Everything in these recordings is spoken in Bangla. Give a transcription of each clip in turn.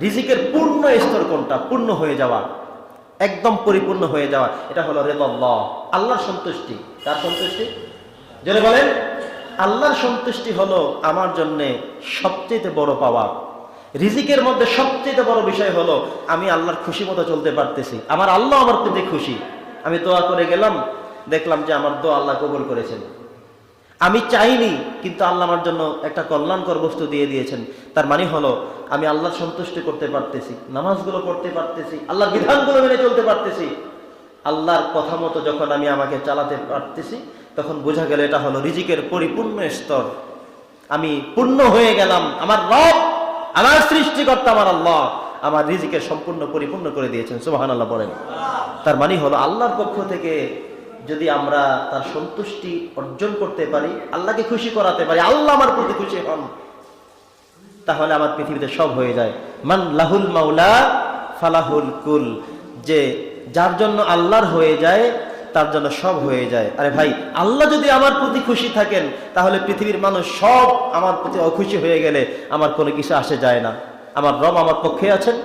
রিজিকের পূর্ণ স্তর কোনটা? পূর্ণ হয়ে যাওয়া। একদম পরিপূর্ণ হয়ে যাওয়া। এটা হলো রেদল্লাহ। আল্লাহর সন্তুষ্টি। তার সন্তুষ্টি? জোরে বলেন। আল্লাহর সন্তুষ্টি হলো আমার জন্য সবচেয়ে বড় পাওয়া। রিজিকের মধ্যে সবচেয়ে বড় বিষয় হলো আমি আল্লাহর খুশি মতো চলতে পারতেছি। আমার আল্লাহ আমার প্রতি খুশি। আমি দোয়া করে গেলাম, দেখলাম যে আমার দোয়া আল্লাহ কবুল করেছেন। আমি চাইনি, কিন্তু আল্লাহ আমার জন্য একটা কল্যাণকর বস্তু দিয়ে দিয়েছেন। তার মানে হলো, আমি আল্লাহর সন্তুষ্টি করতে পারতেছি, নামাজগুলো পড়তে পারতেছি, আল্লাহর বিধানগুলো মেনে চলতে পারতেছি। আল্লাহর কথা মতো যখন আমি আমাকে চালাতে পারতেছি, তখন বোঝা গেল এটা হলো রিজিকের পরিপূর্ণ স্তর। আমি পূর্ণ হয়ে গেলাম, আমার রব, আমার সৃষ্টিকর্তা, আমার আল্লাহ, আমার রিজিকের সম্পূর্ণ পরিপূর্ণ করে দিয়েছেন সুবাহান আল্লাহ বলেন। তার মানে হলো, আল্লাহর পক্ষ থেকে যদি আমরা তার সন্তুষ্টি অর্জন করতে পারি, আল্লাহকে খুশি করাতে পারি, আল্লাহ আমার প্রতি খুশি হন, তাহলে আমার পৃথিবীতে সব হয়ে যায়। মান লাহুল মাওলা, ফালাহুল কুল। যে যার জন্য আল্লাহর হয়ে যায়, তার জন্য সব হয়ে যায়। আরে ভাই, আল্লাহ যদি আমার প্রতি খুশি থাকেন, তাহলে পৃথিবীর মানুষ সব আমার প্রতি অখুশি হয়ে গেলে আমার কোনো কিছু আসে যায় না। আমার রব আমার পক্ষে আছেন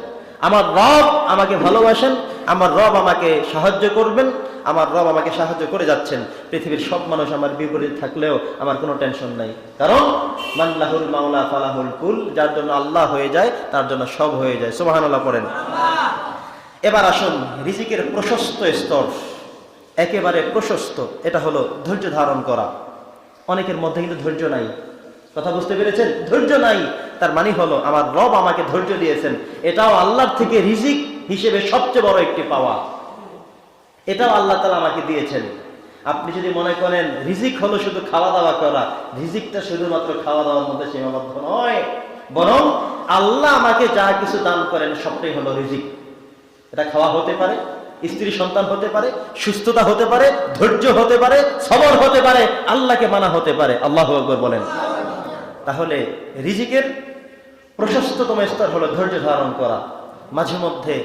আমার রব আমাকে ভালোবাসেন, আমার রব আমাকে সাহায্য করবেন, আমার রব আমাকে সাহায্য করে যাচ্ছেন। পৃথিবীর সব মানুষ আমার বিপরীত থাকলেও আমার কোনো টেনশন নাই। কারণ মাল্লাহুল মাওলা ফালাহুল কুল, যার জন্য আল্লাহ হয়ে যায়, তার জন্য সব হয়ে যায়। সুবহানাল্লাহ করেন এবার আসুন রিজিকের প্রশস্ত স্তর। একেবারে প্রশস্ত, এটা হলো ধৈর্য ধারণ করা। অনেকের মধ্যে কিন্তু ধৈর্য নাই। কথা বুঝতে পেরেছেন? ধৈর্য নাই। তার মানে হলো, আমার রব আমাকে ধৈর্য দিয়েছেন। এটাও আল্লাহর থেকে রিজিক হিসেবে সবচেয়ে বড় একটি পাওয়া। এটাও আল্লাহ তালা আমাকে দিয়েছেন। আপনি যদি মনে করেন, রিজিক হলো শুধু খাওয়া দাওয়া করা, রিজিকটা শুধুমাত্র খাওয়া দাওয়ার মধ্যে সীমাবদ্ধ নয়। বরং আল্লাহ আমাকে যা কিছু দান করেন, সবটাই হলো রিজিক। এটা খাওয়া হতে পারে, স্ত্রী সন্তান হতে পারে, সুস্থতা হতে পারে, ধৈর্য হতে পারে, সবর হতে পারে, আল্লাহকে মানা হতে পারে। আল্লাহ বলেন। তাহলে রিজিকের প্রশস্ততম স্তর হলো ধৈর্য ধারণ করা। মাঝে মধ্যে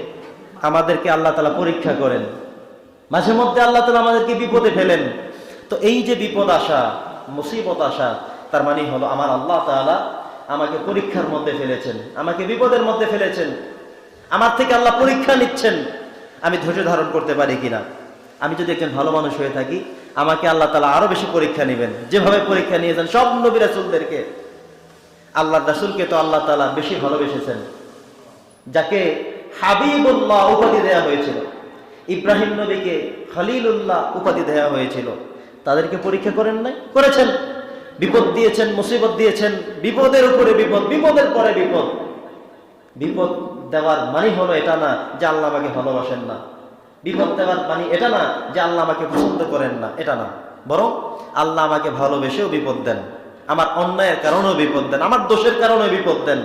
আমাদেরকে আল্লাহ তালা পরীক্ষা করেন। মাঝে মধ্যে আল্লাহ তালা আমাদেরকে বিপদে ফেলেন। তো এই যে বিপদ আসা, মুসিবত আসা, তার মানে হলো আমার আল্লাহ তাআলা আমাকে পরীক্ষার মধ্যে ফেলেছেন, আমাকে বিপদের মধ্যে ফেলেছেন, আমার থেকে আল্লাহ পরীক্ষা নিচ্ছেন। আমি ধৈর্য ধারণ করতে পারি কিনা? আমি যদি একজন ভালো মানুষ হয়ে থাকি, আমাকে আল্লাহ তালা আরও বেশি পরীক্ষা নেবেন। যেভাবে পরীক্ষা নিয়েছেন সব নবী রাসুলদেরকে। আল্লাহ রাসুলকে তো আল্লাহ তালা বেশি ভালোবেসেছেন, যাকে হাবিবুল্লাহ উপাধি দেয়া হয়েছিল, ইব্রাহিম নবীকে খলিলুল্লাহ উপাধি দেয়া হয়েছিল। তাদেরকে পরীক্ষা করেন নাই? করেছেন। বিপদ দিয়েছেন, মুসিবত দিয়েছেন, বিপদের উপরে বিপদ, বিপদের পরে বিপদ। বিপদ দেওয়ার মানে হলো এটা না যে আল্লাহ আমাকে ভালোবাসেন না। বিপদ দেওয়ার মানে এটা না যে আল্লাহ আমাকে পছন্দ করেন না, এটা না। বরং আল্লাহ আমাকে ভালোবেসেও বিপদ দেন। আমার অন্যায়ের কারণেও বিপদ দেন, আমার দোষের কারণেও বিপদ দেন।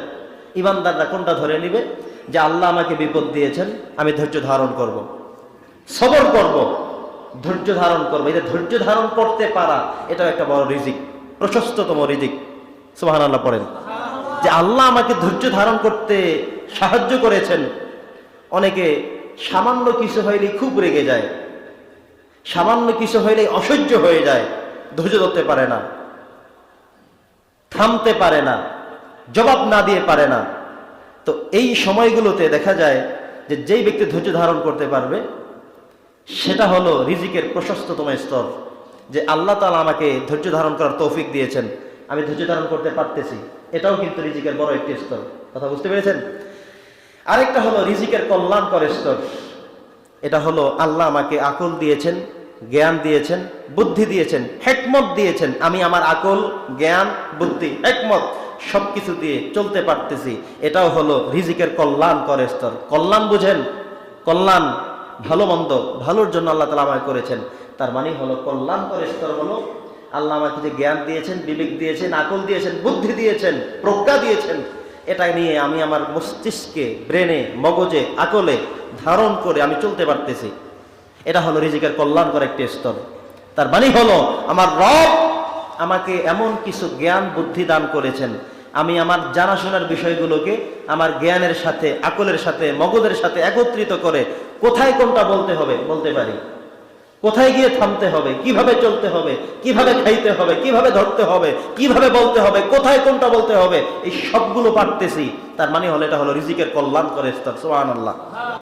ইমানদাররা কোনটা ধরে নিবে? যে আল্লাহ আমাকে বিপদ দিয়েছেন, আমি ধৈর্য ধারণ করব। সবর করব। ধৈর্য ধারণ করব। এটা ধৈর্য ধারণ করতে পারা, এটাও একটা বড় রিজিক, প্রশস্ততম রিজিক। সুহান আল্লাহ পড়েন। যে আল্লাহ আমাকে ধৈর্য ধারণ করতে সাহায্য করেছেন। অনেকে সামান্য কিছু হইলেই খুব রেগে যায়, সামান্য কিছু হইলেই অসহ্য হয়ে যায়, ধৈর্য ধরতে পারে না। থামতে পারে না, জবাব না দিয়ে পারে না। তো এই সময়গুলোতে দেখা যায় যে যেই ব্যক্তি ধৈর্য ধারণ করতে পারবে, সেটা হলো রিজিকের প্রশস্ততম স্তর, যে আল্লাহ তালা আমাকে ধৈর্য ধারণ করার তৌফিক দিয়েছেন, আমি ধৈর্য ধারণ করতে পারতেছি। এটাও কিন্তু রিজিকের বড় একটি স্তর, কথা বুঝতে পেরেছেন? আরেকটা হলো রিজিকের কল্যাণকর স্তর, এটা হলো আল্লাহ আমাকে আকল দিয়েছেন জ্ঞান দিয়েছেন, বুদ্ধি দিয়েছেন, হেকমত দিয়েছেন। আমি আমার আকল, জ্ঞান, বুদ্ধি, হেকমত সবকিছু দিয়ে চলতে পারতেছি। এটাও হলো রিজিকের কল্যাণকর স্তর। কল্যাণ বুঝেন? কল্যাণ ভালো মন্দ, ভালোর জন্য আল্লাহ তালা আমাকে করেছেন। তার মানে হলো কল্যাণকর স্তর হলো আল্লাহ আমাকে যে জ্ঞান দিয়েছেন, বিবেক দিয়েছেন, আকল দিয়েছেন, বুদ্ধি দিয়েছেন, প্রজ্ঞা দিয়েছেন, এটা নিয়ে আমি আমার মস্তিষ্কে, ব্রেনে, মগজে, আকলে ধারণ করে আমি চলতে পারতেছি। এটা হলো রিজিকের কল্যাণকর একটি স্তর। তার মানে হলো, আমার রব আমাকে এমন কিছু জ্ঞান, বুদ্ধি দান করেছেন। আমি আমার জানাশোনার বিষয়গুলোকে আমার জ্ঞানের সাথে, আকলের সাথে, মগজের সাথে একত্রিত করে কোথায় কোনটা বলতে হবে, বলতে পারি। কোথায় গিয়ে থামতে হবে, কীভাবে চলতে হবে, কীভাবে খাইতে হবে, কীভাবে ধরতে হবে, কীভাবে বলতে হবে, কোথায় কোনটা বলতে হবে, এই সবগুলো পারতেছি। তার মানে হলো, এটা হলো রিজিকের কল্যাণ করে স্তর সোহান আল্লাহ